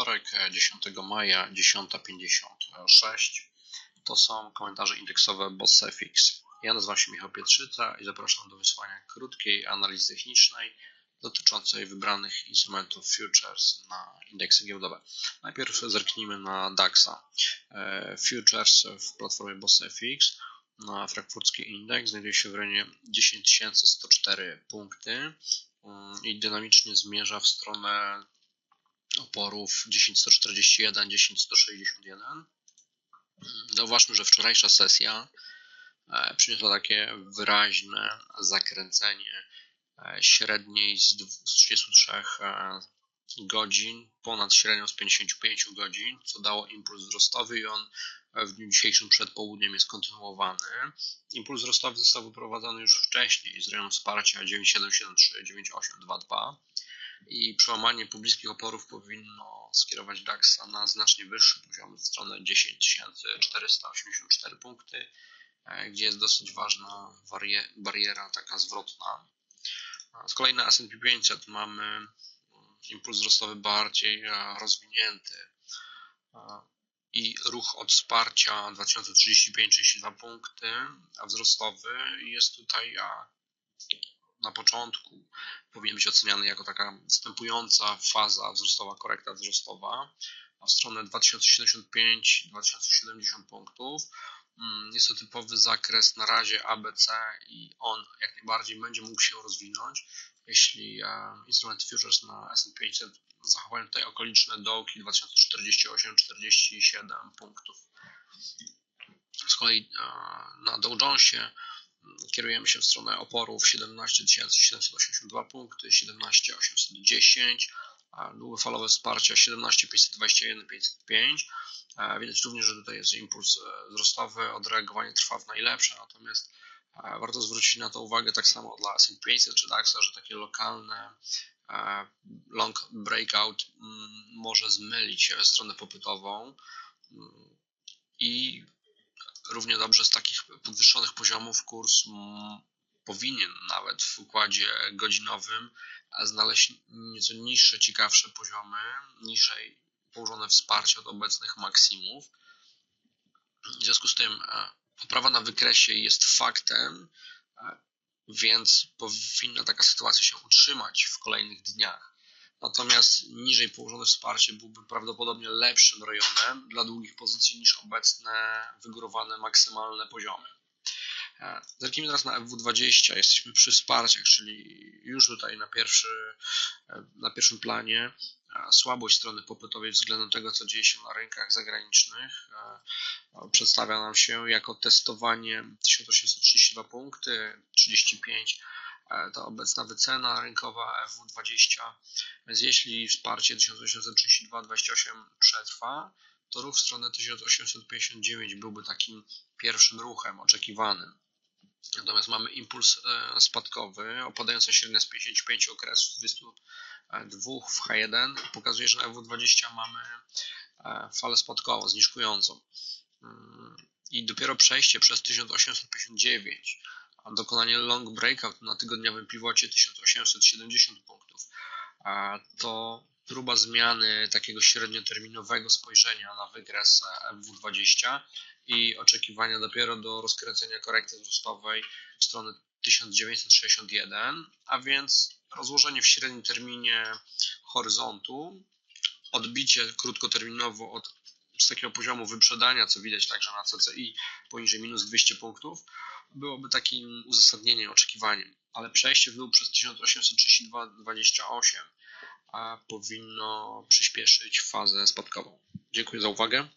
wtorek, 10 maja, 10.56. To są komentarze indeksowe BossFX. Ja nazywam się Michał Pietrzyca i zapraszam do wysłania krótkiej analizy technicznej dotyczącej wybranych instrumentów futures na indeksy giełdowe. Najpierw zerknijmy na DAXa. E, futures w platformie BossFX na frankfurcki indeks znajduje się w rejonie 10104 punkty mm, i dynamicznie zmierza w stronę oporów 10141, 10161. Zauważmy, że wczorajsza sesja e, przyniosła takie wyraźne zakręcenie e, średniej z 33 e, godzin, ponad średnią z 55 godzin, co dało impuls wzrostowy i on w dniu dzisiejszym przed południem jest kontynuowany. Impuls wzrostowy został wyprowadzony już wcześniej z rejonu wsparcia 9773, 9822 i przełamanie pobliskich oporów powinno skierować DAXa na znacznie wyższy poziom, w stronę 10484 punkty, e, gdzie jest dosyć ważna bariera taka zwrotna. Z kolei na S&P 500 mamy mm, impuls wzrostowy bardziej e, rozwinięty e, i ruch od wsparcia 2035-32 punkty, a wzrostowy jest tutaj na początku powinien być oceniany jako taka wstępująca faza wzrostowa, korekta wzrostowa, a w stronę 2075-2070 punktów. Mm, jest to typowy zakres na razie ABC i on jak najbardziej będzie mógł się rozwinąć, jeśli e, instrumenty futures na S&P 500 zachowają tutaj okoliczne dołki 2038-47 punktów. Z kolei e, na Dow Jonesie kierujemy się w stronę oporów 17 782 punkty, 17 810, długofalowe wsparcia 17 521 505. Widać również, że tutaj jest impuls e, wzrostowy, odreagowanie trwa w najlepsze, natomiast e, warto zwrócić na to uwagę tak samo dla S&P 500 czy DAXa, że takie lokalne e, long breakout mm, może zmylić stronę popytową mm, i równie dobrze z takich podwyższonych poziomów kurs powinien nawet w układzie godzinowym znaleźć nieco niższe, ciekawsze poziomy, niżej położone wsparcie od obecnych maksimów. W związku z tym e, poprawa na wykresie jest faktem, e, więc powinna taka sytuacja się utrzymać w kolejnych dniach. Natomiast niżej położone wsparcie byłby prawdopodobnie lepszym rejonem dla długich pozycji niż obecne wygórowane maksymalne poziomy. E, zerknijmy teraz na FW20. Jesteśmy przy wsparciach, czyli już tutaj na, pierwszy, e, na pierwszym planie e, słabość strony popytowej względem tego, co dzieje się na rynkach zagranicznych, przedstawia nam się jako testowanie 1832 punkty, 35 E, ta obecna wycena rynkowa FW20, więc jeśli wsparcie 1832-28 przetrwa, to ruch w stronę 1859 byłby takim pierwszym ruchem oczekiwanym. Natomiast mamy impuls e, spadkowy opadający średnio z 55 okresów 22 w H1 pokazuje, że na FW20 mamy e, falę spadkową, zniżkującą. Mm, I dopiero przejście przez 1859 a dokonanie long breakout na tygodniowym pivocie 1870 punktów. To próba zmiany takiego średnioterminowego spojrzenia na wykres FW20 i oczekiwania dopiero do rozkręcenia korekty wzrostowej w stronę 1961, a więc rozłożenie w średnim terminie horyzontu, odbicie krótkoterminowo od z takiego poziomu wyprzedania, co widać także na CCI poniżej minus 200 punktów, byłoby takim uzasadnieniem, oczekiwaniem, ale przejście w dół przez 1832-28 powinno przyspieszyć fazę spadkową. Dziękuję za uwagę.